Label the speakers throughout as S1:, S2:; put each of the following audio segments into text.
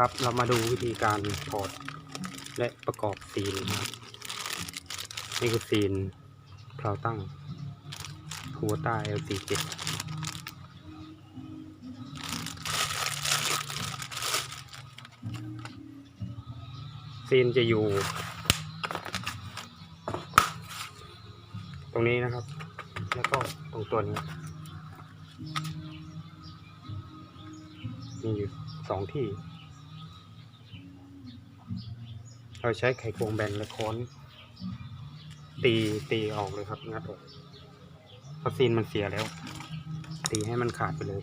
S1: ครับ เรามาดูวิธีการถอดและประกอบซีนนะครับนี่คือซีนเพลาตั้งคูต้า L47 ซีนจะอยู่ ตรงนี้นะครับ แล้วก็ตรงตัวนี้มีอยู่สองที่ เราใช้ไขควงแบนและค้อน ตีตีออกเลยครับงัดออกเพราะซีนมันเสียแล้ว ตีให้มันขาดไปเลย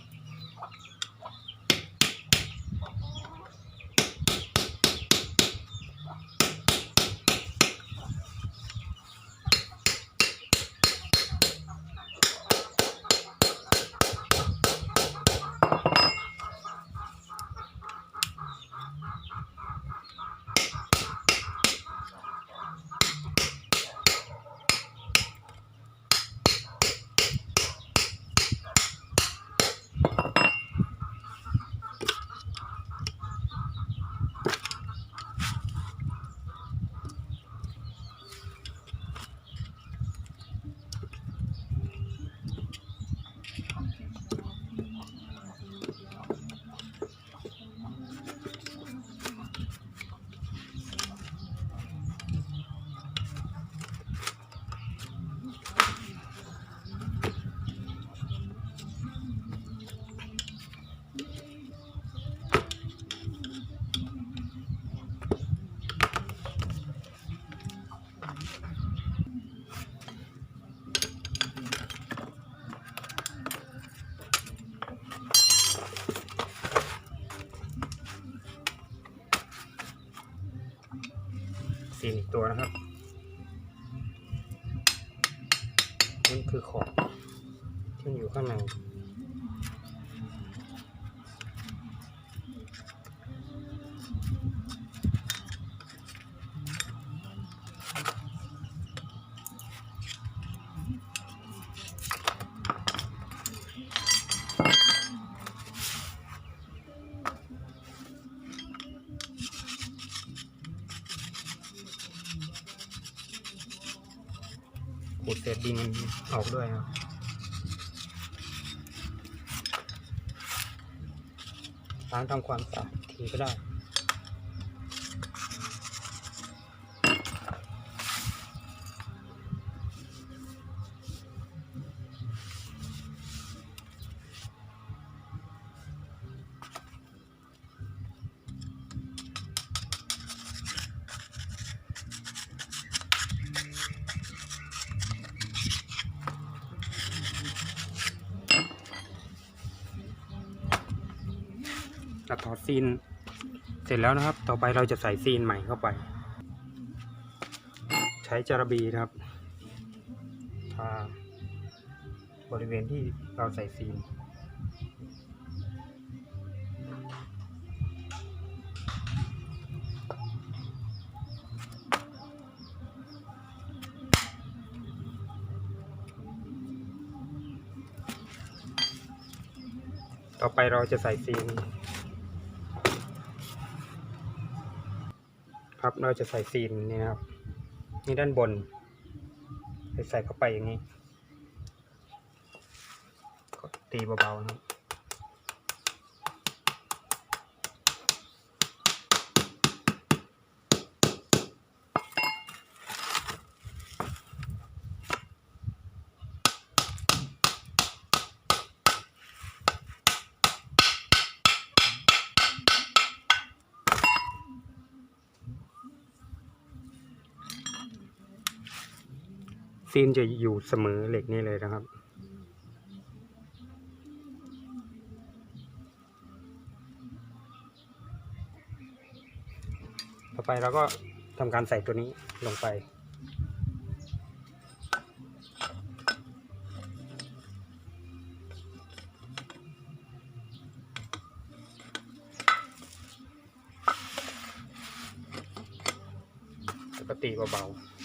S1: นอีกตัวนะครับนี่คือขอบที่อยู่ข้างใน ขูดเศษดินออกด้วยครับล้างทำความสะอาดทีก็ได้ จะถอดซีนเศร็จแล้วนะครับ ต่อไปเราจะใส่ซีนใหม่เข้าไป ใช้จาระบีนะครับทาบริเวณที่เราใส่ซีนต่อไปเราจะใส่ซีน ครับเราจะใส่ซีนนี่นะครับ นี่ด้านบนให้ใส่เข้าไปอย่างนี้กดตีเบาๆนะครับ ซีนจะอยู่เสมอเหล็กนี่เลยนะครับ ต่อไปเราก็ทำการใส่ตัวนี้ลงไปแล้วก็ตีเบาๆ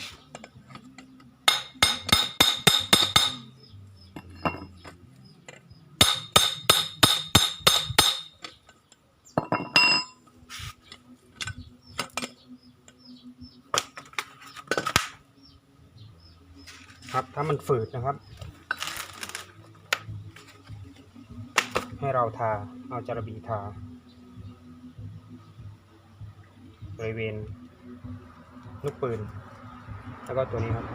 S1: ครับ ถ้ามันฝืดนะครับ ให้เราทาเอาจารบีทาบริเวณลูกปืน แล้วก็ตัวนี้ครับ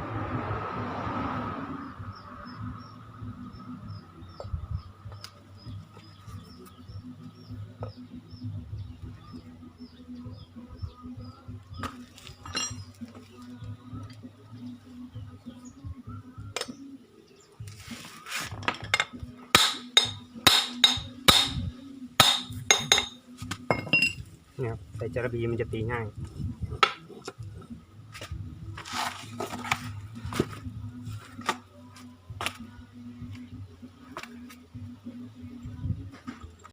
S1: นี่ครับแต่จระบีมันจะตีง่าย